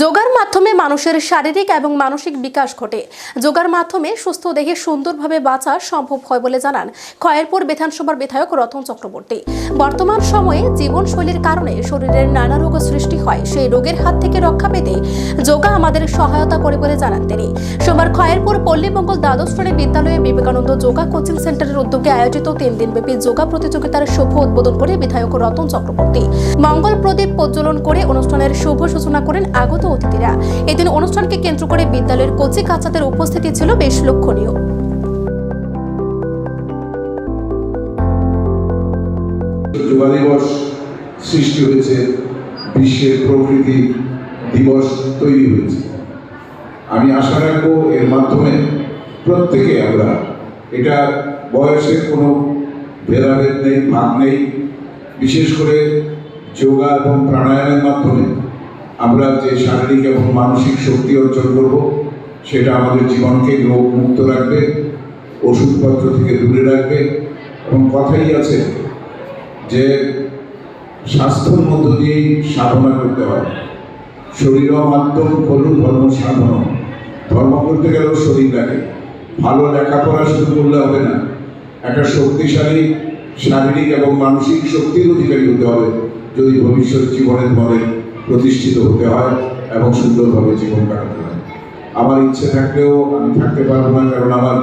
যোগার মাধ্যমে মানুষের শারীরিক এবং মানসিক বিকাশ ঘটে। যোগার মাধ্যমে সুস্থ দেহে সুন্দরভাবে বাঁচা সম্ভব হয় বলে জানান খয়েরপুর বিধানসভার বিধায়ক রতন চক্রবর্তী। বর্তমান সময়ে জীবনশৈলীর কারণে শরীরের নানা রোগ সৃষ্টি হয়। সেই রোগের হাত থেকে রক্ষা পেতে যোগা আমাদের সহায়তা করে বলে জানান তিনি। সোমবার খয়েরপুর পল্লীমঙ্গল দ্বাদশ শ্রেণি বিদ্যালয়ে বিবেকানন্দ যোগা কোচিং সেন্টারের উদ্যোগে আয়োজিত তিন দিনব্যাপী যোগা প্রতিযোগিতার শুভ উদ্বোধন করে বিধায়ক রতন চক্রবর্তী। মঙ্গল প্রদীপ প্রজ্বলন করে অনুষ্ঠানের শুভ সূচনা করেন আগত অতিথিরা। এদিন অনুষ্ঠানকে কেন্দ্র করে বিদ্যালয়ের কচি কাচাদের উপস্থিতি ছিল বেশ লক্ষণীয়। যোগা দিবস সৃষ্টি হয়েছে, বিশ্বের প্রকৃতি দিবস তৈরি হয়েছে। আমি আশা রাখব এর মাধ্যমে প্রত্যেকে আমরা, এটা বয়সের কোনো ভেদাভেদ নেই, ভাগ নেই, বিশেষ করে যোগা এবং প্রাণায়ামের মাধ্যমে আমরা যে শারীরিক এবং মানসিক শক্তি অর্জন করব, সেটা আমাদের জীবনকে রোগ মুক্ত রাখবে, ওষুধপত্র থেকে দূরে রাখবে। এবং কথাই আছে যে, স্বাস্থ্যর মধ্য দিয়েই সাধনা করতে হয়। শরীর মাধ্যম খলু ধর্ম সাধন ধর্ম করতে গেলেও শরীর লাগে ভালো লেখাপড়া শুরু করলে হবে না, একটা শক্তিশালী শারীরিক এবং মানসিক শক্তির অধিকারী হতে হবে, যদি ভবিষ্যৎ জীবনে তোমাদের প্রতিষ্ঠিত হতে হয় এবং সুন্দরভাবে জীবন কাটাতে হয়। আমার ইচ্ছে থাকলেও আমি থাকতে পারব না, কারণ আমার